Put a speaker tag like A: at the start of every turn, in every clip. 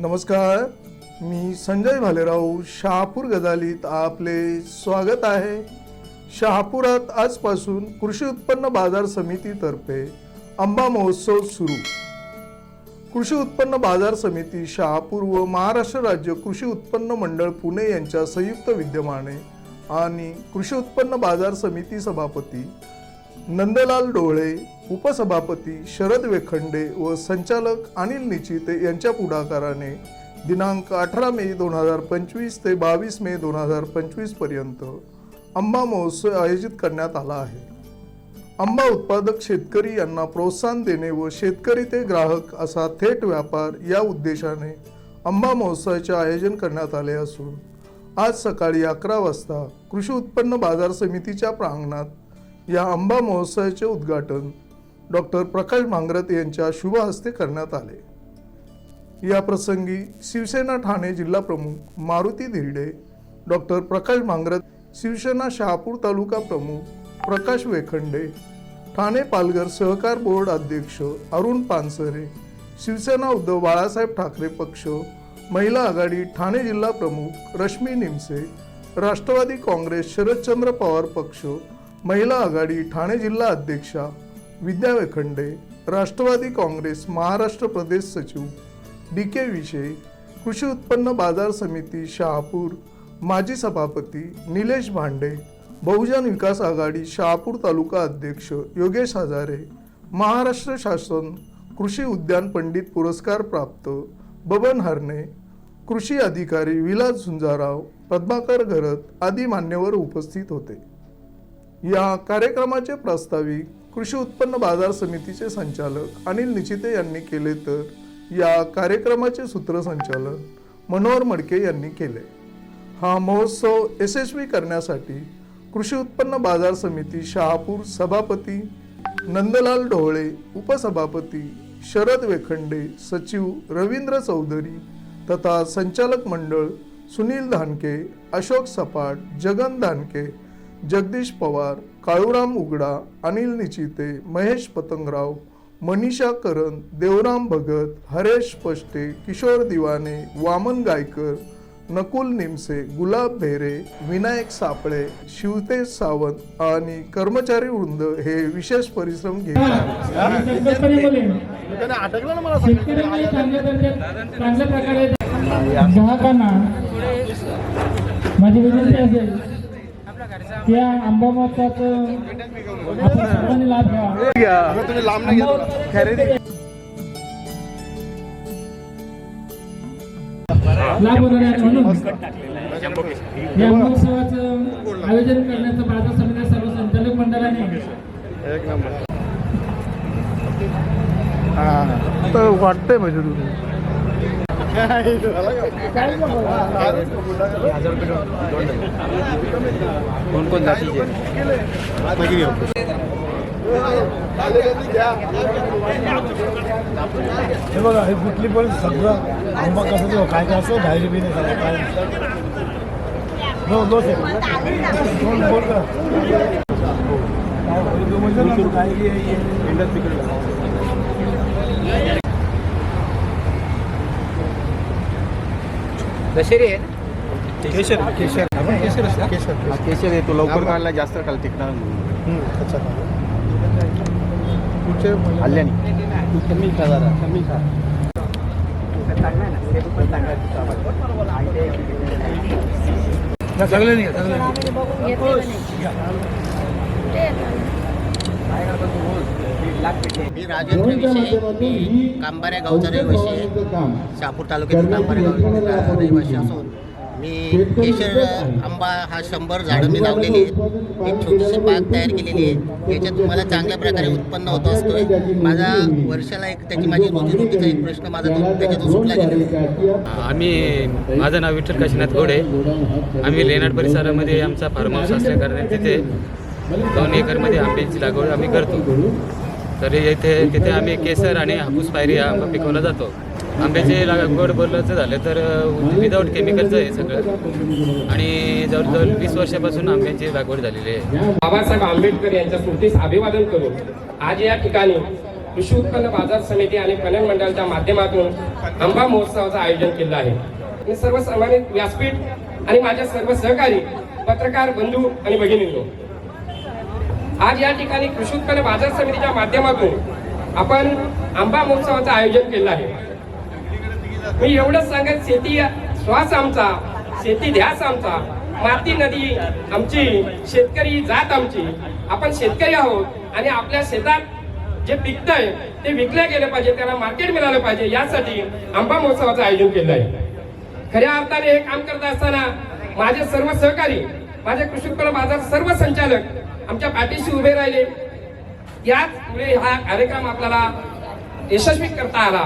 A: नमस्कार मी संजय भालेराव शहापूर गजालीत आपले स्वागत आहे. शहापुरात आजपासून कृषी उत्पन्न बाजार समितीतर्फे आंबा महोत्सव सुरू. कृषी उत्पन्न बाजार समिती शहापूर व महाराष्ट्र राज्य कृषी उत्पन्न मंडळ पुणे यांच्या संयुक्त विद्यमाने आणि कृषी उत्पन्न बाजार समिती सभापती नंदलाल डोळे उपसभापती शरद वेखंडे व संचालक अनिल निचिते यांच्या पुढाकाराने दिनांक अठरा मे दोन हजार पंचवीस ते बावीस मे दोन हजार पंचवीसपर्यंत आंबा महोत्सव आयोजित करण्यात आला आहे. आंबा उत्पादक शेतकरी यांना प्रोत्साहन देणे व शेतकरी ते ग्राहक असा थेट व्यापार या उद्देशाने आंबा महोत्सवाचे आयोजन करण्यात आले असून आज सकाळी अकरा वाजता कृषी उत्पन्न बाजार समितीच्या प्रांगणात या आंबा महोत्सवाचे उद्घाटन डॉक्टर प्रकाश मांगरत यांच्या शुभ हस्ते करण्यात आले. या प्रसंगी शिवसेना ठाणे जिल्हा प्रमुख मारुती धिरडे डॉक्टर प्रकाश मांगरत शिवसेना शहापूर तालुका प्रमुख प्रकाश वेखंडे ठाणे पालघर सहकार बोर्ड अध्यक्ष अरुण पानसरे शिवसेना उद्धव बाळासाहेब ठाकरे पक्ष महिला आघाडी ठाणे जिल्हा प्रमुख रश्मी निमसे राष्ट्रवादी काँग्रेस शरदचंद्र पवार पक्ष महिला आघाडी ठाणे जिल्हा अध्यक्षा विद्या वेखंडे राष्ट्रवादी काँग्रेस महाराष्ट्र प्रदेश सचिव डी के विशे कृषी उत्पन्न बाजार समिती शहापूर माजी सभापती निलेश भांडे बहुजन विकास आघाडी शहापूर तालुका अध्यक्ष योगेश हजारे महाराष्ट्र शासन कृषी उद्यान पंडित पुरस्कार प्राप्त बबन हरणे कृषी अधिकारी विलास झुंजाराव पद्माकर घरत आदी मान्यवर उपस्थित होते. या कार्यक्रमाचे प्रास्ताविक कृषी उत्पन्न बाजार समितीचे संचालक अनिल निचिते यांनी केले तर या कार्यक्रमाचे सूत्रसंचालन मनोहर मडके यांनी केले. हा महोत्सव यशस्वी करण्यासाठी कृषी उत्पन्न बाजार समिती शहापूर सभापती नंदलाल ढोळे उपसभापती शरद वेखंडे सचिव रवींद्र चौधरी तथा संचालक मंडळ सुनील धानके अशोक सपाट जगन धानके जगदीश पवार काळूराम उगडा अनिल निचिते महेश पतंगराव मनीषा करण देवराम भगत हरेश पष्टे किशोर दिवाने वामन गायकर नकुल निमसे गुलाब भेरे विनायक सापळे शिवतेज सावंत आणि कर्मचारी वृंद हे विशेष परिश्रम घेत आहेत.
B: ग्राहकांना माझी विनंती असेल त्या सर्वांनी लाभ घ्यावा. लाभ होणार आहे म्हणून. या महोत्सवाचं आयोजन करण्याचं बाजार समिती सर्व संचालक मंडळाने
A: एक नंबर. हा तर वाटतंय म्हणजे तुम्ही
C: कोण कोण जातीचे
D: हे बघा हे कुठली पण सगळं आंबा कसं देऊ हो, काय काय असं बाहेर बी नाही काय नो नो सर दोन बोल का काय
C: दशेरी आहे ना?
D: केशर. केशर. आपण केशर असतं. केशर.
C: हा, केशर आहे. तो लवकर काढला जास्त काल टिकणार
D: अच्छा. पुढचे
C: हल्ल्याने
D: कमी का जरा कमी का चांगलं नाही चांगलं नाही.
E: मी राजेंद्र विषय मी कांबाऱ्या गावचा रहिवासी आहे. शहापूर तालुक्यातील कांबाऱ्या गावचा रहिवासी असून मी केशर आंबा हा शंभर झाडं मी लावलेली आहेत. एक छोटीशी बाग तयार केलेली आहे. याच्यात मला चांगल्या प्रकारे उत्पन्न होत असतोय. माझा वर्षाला एक त्याची माझी रोजीरोटीचा एक प्रश्न माझा तो त्याच्यातून सुटला आहे
F: आम्ही माझं नाव विठ्ठल काशीनाथ घोडे आम्ही लेनाड परिसरामध्ये आमचा फार्म हाऊस असल्याकारणे तिथे दोन एकरमध्ये आंब्याची लागवड आम्ही करतो. तर येथे तिथे आम्ही केसर आणि हापूस पायरी हा आंबा पिकवला जातो. आंब्याचे लागवड बोलायचं झालं तर विदाऊट केमिकलचं आहे सगळं. आणि जवळजवळ वीस वर्षापासून आंब्याची लागवड झालेली आहे.
G: बाबासाहेब आंबेडकर यांच्या स्मृतीस अभिवादन करून आज या ठिकाणी कृषी उत्पन्न बाजार समिती आणि पणन मंडळाच्या माध्यमातून आंबा महोत्सवाचं आयोजन केलं आहे. मी सर्व व्यासपीठ आणि माझ्या सर्व सहकारी पत्रकार बंधू आणि भगिनींनो आज या ठिकाणी कृषी उत्पन्न बाजार समितीच्या माध्यमातून आपण आंबा महोत्सवाचं आयोजन केलं आहे. मी एवढंच सांगत शेती श्वास आमचा शेती ध्यास आमचा. माती नदी आमची शेतकरी जात आमची. आपण शेतकरी आहोत आणि आपल्या शेतात जे पिकतंय ते विकलं गेलं पाहिजे त्याला मार्केट मिळालं पाहिजे यासाठी आंबा महोत्सवाचं आयोजन केलं आहे. खऱ्या अर्थाने हे काम करत असताना माझे सर्व सहकारी माझे कृषी उत्पन्न बाजार सर्व संचालक आमच्या पाठीशी उभे राहिले. याचमुळे हा कार्यक्रम आपल्याला यशस्वी करता आला.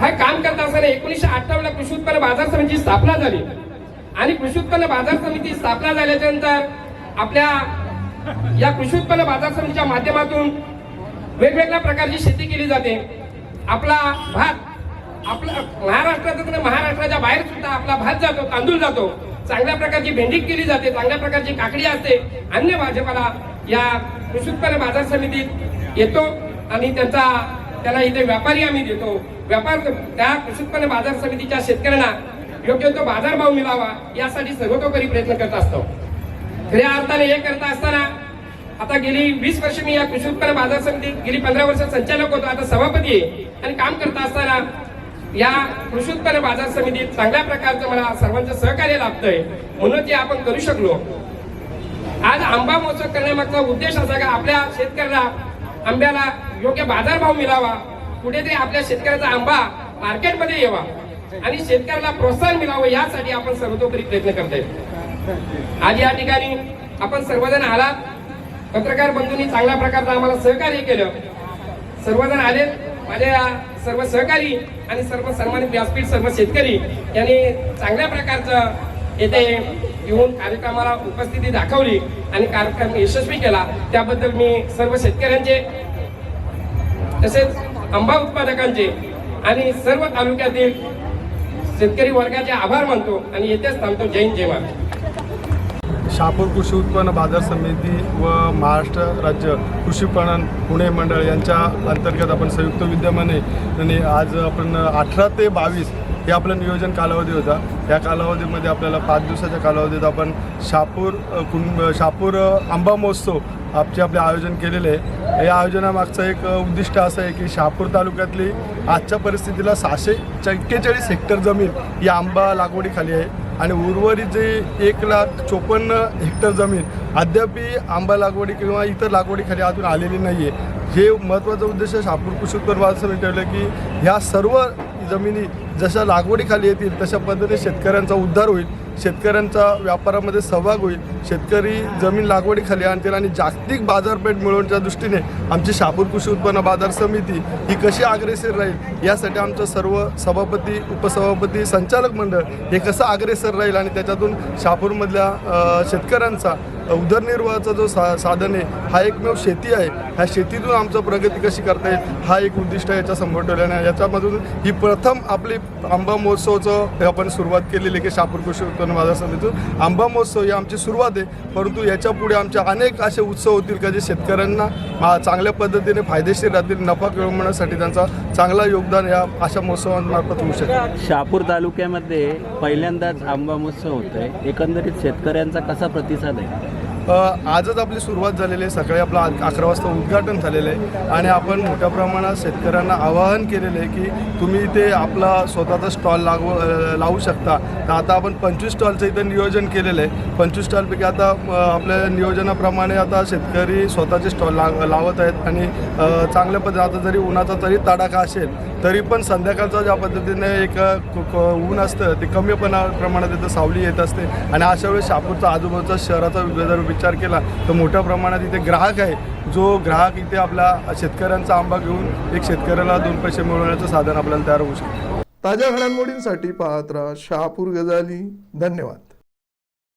G: हा काम करत असताना एकोणीसशे अठ्ठावन्न कृषी उत्पन्न बाजार समितीची स्थापना झाली. आणि कृषी उत्पन्न बाजार समिती स्थापना झाल्याच्यानंतर आपल्या या कृषी उत्पन्न बाजार समितीच्या माध्यमातून वेगवेगळ्या प्रकारची शेती केली जाते. आपला भात आपला महाराष्ट्रात महाराष्ट्राच्या बाहेर सुद्धा आपला भात जातो तांदूळ जातो. चांगल्या प्रकारची भेंडी केली जाते चांगल्या प्रकारची काकडी असते. अन्य भाजपाला या कृषी उत्पन्न बाजार समितीत येतो आणि त्यांचा त्याला इथे व्यापारी आम्ही देतो. व्यापार त्या कृषी उत्पन्न बाजार समितीच्या शेतकऱ्यांना योग्य तो बाजारभाव मिळावा यासाठी सर्वतोपरी प्रयत्न करत असतो. खऱ्या अर्थाने हे करत असताना आता गेली वीस वर्ष मी या कृषी उत्पन्न बाजार समितीत गेली पंधरा वर्ष संचालक होतो आता सभापती आहे. आणि काम करत असताना या कृषी उत्पन्न बाजार समितीत चांगल्या प्रकारचं मला सर्वांचं सहकार्य लाभतंय म्हणून ते आपण करू शकलो. आज आंबा महोत्सव करण्यामागचा उद्देश असा का आपल्या शेतकऱ्याला आंब्याला योग्य बाजारभाव मिळावा कुठेतरी आपल्या शेतकऱ्याचा आंबा मार्केटमध्ये यावा आणि शेतकऱ्याला प्रोत्साहन मिळावं यासाठी आपण सर्वतोपरी प्रयत्न करतोय. आज या ठिकाणी आपण सर्वजण आलात. पत्रकार बंधूंनी चांगल्या प्रकारचं आम्हाला सहकार्य केलं. सर्वजण आले माझ्या सर्व सहकारी आणि सर्व सन्मानित व्यासपीठ सर्व शेतकरी यांनी चांगल्या प्रकारचं येथे येऊन कार्यक्रमाला उपस्थिती दाखवली आणि कार्यक्रम यशस्वी केला. त्याबद्दल मी सर्व शेतकऱ्यांचे तसेच आंबा उत्पादकांचे आणि सर्व तालुक्यातील शेतकरी वर्गाचे आभार मानतो आणि येथेच थांबतो. जैन हिंद
H: शहापूर कृषी उत्पन्न बाजार समिती व महाराष्ट्र राज्य कृषी पणन पुणे मंडळ यांच्या अंतर्गत आपण संयुक्त विद्यमाने आणि आज आपण अठरा ते बावीस हे आपलं नियोजन कालावधी होता. या कालावधीमध्ये आपल्याला पाच दिवसाच्या कालावधीत आपण शापूर अ, कुंभ आंबा महोत्सव आपचे आपले आयोजन केलेले आहे. या आयोजनामागचं एक उद्दिष्ट असं आहे की शहापूर तालुक्यातली आजच्या परिस्थितीला सहाशे एक्केचाळीस हेक्टर जमीन ही आंबा लागवडीखाली आहे. आणि उर्वरित जे एक लाख चोपन्न हेक्टर जमीन अद्यापही आंबा लागवडी किंवा इतर लागवडीखाली अजून आलेली नाही आहे हे महत्त्वाचा उद्देश शापूर कृषी उत्पन्न बाजार समिती ठेवलं की ह्या सर्व जमिनी जशा लागवडीखाली येतील तशा पद्धतीने शेतकऱ्यांचा उद्धार होईल. शेतकऱ्यांचा व्यापारामध्ये सहभाग होईल. शेतकरी जमीन लागवडीखाली आणतील आणि जागतिक बाजारपेठ मिळवण्याच्या दृष्टीने आमची शहापूर कृषी उत्पन्न बाजार समिती ही कशी अग्रेसर राहील यासाठी आमचं सर्व सभापती उपसभापती संचालक मंडळ हे कसं अग्रेसर राहील आणि त्याच्यातून शहापूरमधल्या शेतकऱ्यांचा उदरनिर्वाहाचा जो सा साधन आहे हा एकमेव शेती आहे. ह्या शेतीतून आमचं प्रगती कशी करता येईल हा एक उद्दिष्ट याच्या समोर ठेवल्याने याच्यामधून ही प्रथम आपली आंबा महोत्सवचं हे आपण सुरुवात केलेली आहे की शापूर कृषी उत्पन्न बाजार समितीतून. आंबा महोत्सव ही आमची सुरुवात आहे परंतु याच्यापुढे आमचे अनेक असे उत्सव होतील का जे शेतकऱ्यांना चांगल्या पद्धतीने फायदेशीर राहतील नफा मिळवण्यासाठी त्यांचा चांगला योगदान या अशा महोत्सवांमार्फत होऊ शकेल
I: शहापूर तालुक्यामध्ये पहिल्यांदाच आंबा महोत्सव होतोय. एकंदरीत शेतकऱ्यांचा कसा प्रतिसाद आहे?
H: आजच आपली सुरुवात झालेली आहे. सकाळी आपलं अकरा वाजता उद्घाटन झालेलं आहे. आणि आपण मोठ्या प्रमाणात शेतकऱ्यांना आवाहन केलेलं आहे की तुम्ही इथे आपला स्वतःचा स्टॉल लागव लावू शकता. तर आता आपण पंचवीस स्टॉलचं इथं नियोजन केलेलं आहे. पंचवीस स्टॉलपैकी आता आपल्या नियोजनाप्रमाणे आता शेतकरी स्वतःचे स्टॉल लावत आहेत. आणि चांगल्या पद्धती आता जरी उन्हाचा तरी तडाखा असेल तरी पण संध्याकाळचं ज्या पद्धतीने एक ऊन असतं ते कमी पण प्रमाणात इथं सावली येत असते. आणि अशा वेळेस शापूरचा आजूबाजूचा शहराचा जर विचार केला तर मोठ्या प्रमाणात इथे ग्राहक आहे. जो ग्राहक इथे आपला शेतकऱ्यांचा आंबा घेऊन एक शेतकऱ्याला दोन पैसे मिळवण्याचं साधन आपल्याला तयार होऊ शकतं.
A: ताज्या घडामोडींसाठी पाहत राहा शहापूर गजाली. धन्यवाद.